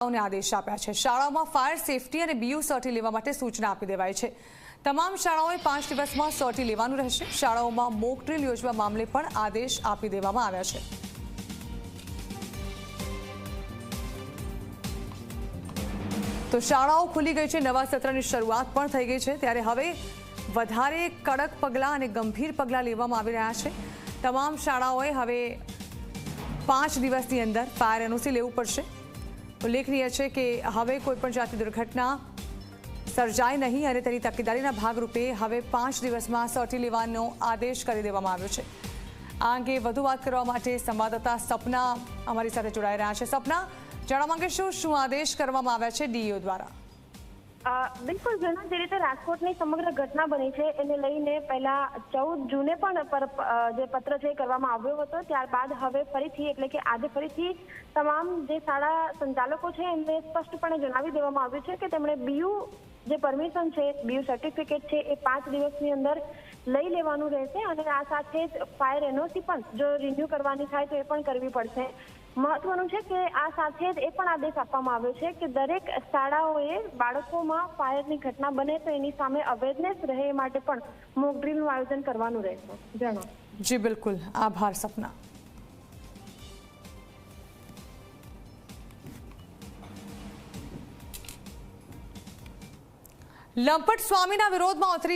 શાળાઓને આદેશ આપ્યા છે. શાળાઓમાં ફાયર સેફટી અને બીયુ સર્ટી લેવા માટે સૂચના આપી દેવાઈ છે. તમામ શાળાઓએ પાંચ દિવસમાં સર્ટી લેવાનું રહેશે. શાળાઓમાં મોક ડ્રીલ યોજવા મામલે પણ આદેશ આપી દેવામાં આવ્યા છે. તો શાળાઓ ખુલી ગઈ છે. નવા સત્રની શરૂઆત પણ થઈ ગઈ છે. ત્યારે હવે વધારે કડક પગલાં અને ગંભીર પગલાં લેવામાં આવી રહ્યા છે. તમામ શાળાઓએ હવે પાંચ દિવસની અંદર ફાયર એનઓસી લેવું પડશે. ઉલ્લેખનીય છે કે હવે કોઈપણ જાતની દુર્ઘટના સર્જાય નહીં અને તેની તકેદારીના ભાગરૂપે હવે પાંચ દિવસમાં સર્ટી લેવાનો આદેશ કરી દેવામાં આવ્યો છે. આ અંગે વધુ વાત કરવા માટે સંવાદદાતા સપના અમારી સાથે જોડાઈ રહ્યા છે. સપના, જાણવા માંગે શું આદેશ કરવામાં આવ્યા છે ડીઈઓ દ્વારા? બિલકુલ, જેના જે રીતે રાજકોટની સમગ્ર ઘટના બની છે, એને લઈને પહેલા ચૌદ જૂને પણ જે પત્ર છે કરવામાં આવ્યો હતો. ત્યારબાદ હવે ફરીથી, એટલે કે આજે ફરીથી તમામ જે શાળા સંચાલકો છે, એમને સ્પષ્ટપણે જણાવી દેવામાં આવ્યું છે કે તેમણે બીયુ જે પરમિશન છે, બીયુ સર્ટિફિકેટ છે, એ પાંચ દિવસની અંદર લઈ લેવાનું રહેશે અને આ સાથે જ ફાયર એનઓસી પણ જો રિન્યુ કરવાની થાય તો એ પણ કરવી પડશે. મહત્વનું છે કે આ સાથે જ એ પણ આદેશ આપવામાં આવ્યો છે કે દરેક શાળાઓએ બાળકોમાં ફાયરની ઘટના બને તો એની સામે અવેરનેસ રહે એ માટે પણ મોક ડ્રીલનું આયોજન કરવાનું રહેશે. જણાવો. જી, બિલકુલ. આભાર, સપના. લંપટ સ્વામીના વિરોધમાં ઓથરી